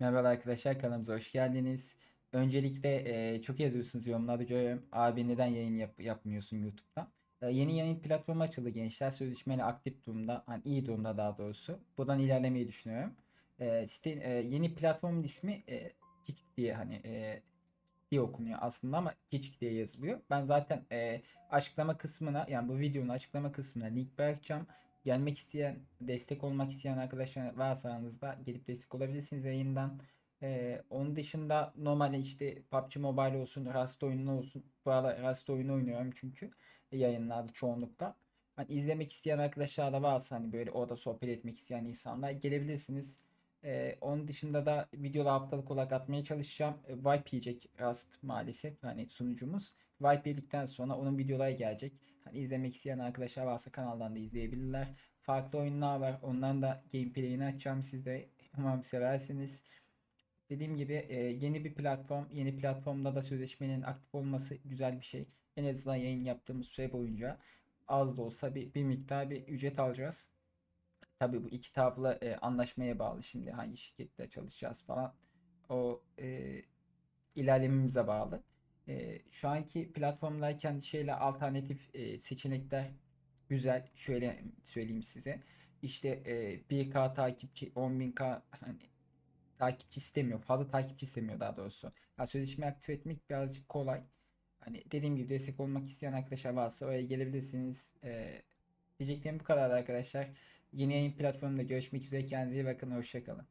Merhaba arkadaşlar kanalımıza hoş geldiniz. Öncelikle e, çok yazıyorsunuz yorumlarda görüyorum. Abi neden yayın yap- yapmıyorsun YouTube'dan? E, yeni yayın platformu açıldı gençler. Sözleşmeli aktif durumda. Hani iyi durumda daha doğrusu. Buradan ilerlemeyi düşünüyorum. E, site, e, yeni platformun ismi e, Kick diye hani e, diye okunuyor aslında ama Kick diye yazılıyor. Ben zaten e, açıklama kısmına yani bu videonun açıklama kısmına link bırakacağım. Gelmek isteyen, destek olmak isteyen arkadaşlar varsa aranızda gelip destek olabilirsiniz yayından. Ee, onun dışında normalde işte PUBG Mobile olsun, Rust oyunu olsun. Bu arada Rust oyunu oynuyorum çünkü yayınlarda çoğunlukla. Hani izlemek isteyen arkadaşlar da varsa hani böyle orada sohbet etmek isteyen insanlar gelebilirsiniz. Ee, onun dışında da videoda haftalık olarak atmaya çalışacağım. Ee, Vibe yiyecek Rust maalesef hani sunucumuz. Vibe yedikten sonra onun videoları gelecek. Hani izlemek isteyen arkadaşlar varsa kanaldan da izleyebilirler. Farklı oyunlar var. Ondan da gameplay'ini açacağım. Siz de umarım seversiniz. Dediğim gibi e, yeni bir platform. Yeni platformda da sözleşmenin aktif olması güzel bir şey. En azından yayın yaptığımız süre boyunca az da olsa bir, bir miktar bir ücret alacağız. Tabii bu iki taraflı e, anlaşmaya bağlı şimdi hangi şirkette çalışacağız falan. O e, ilerlememize bağlı. E, şu anki platformdayken şeyle alternatif e, seçenekler güzel. Şöyle söyleyeyim size. İşte e, 1K takipçi, 10.000K hani takipçi istemiyor. Fazla takipçi istemiyor daha doğrusu. Ya sözleşme aktif etmek birazcık kolay. Hani dediğim gibi destek olmak isteyen arkadaşlar varsa oraya gelebilirsiniz. E, diyeceklerim bu kadar arkadaşlar. Yeni yayın platformunda görüşmek üzere. Kendinize iyi bakın. Hoşçakalın.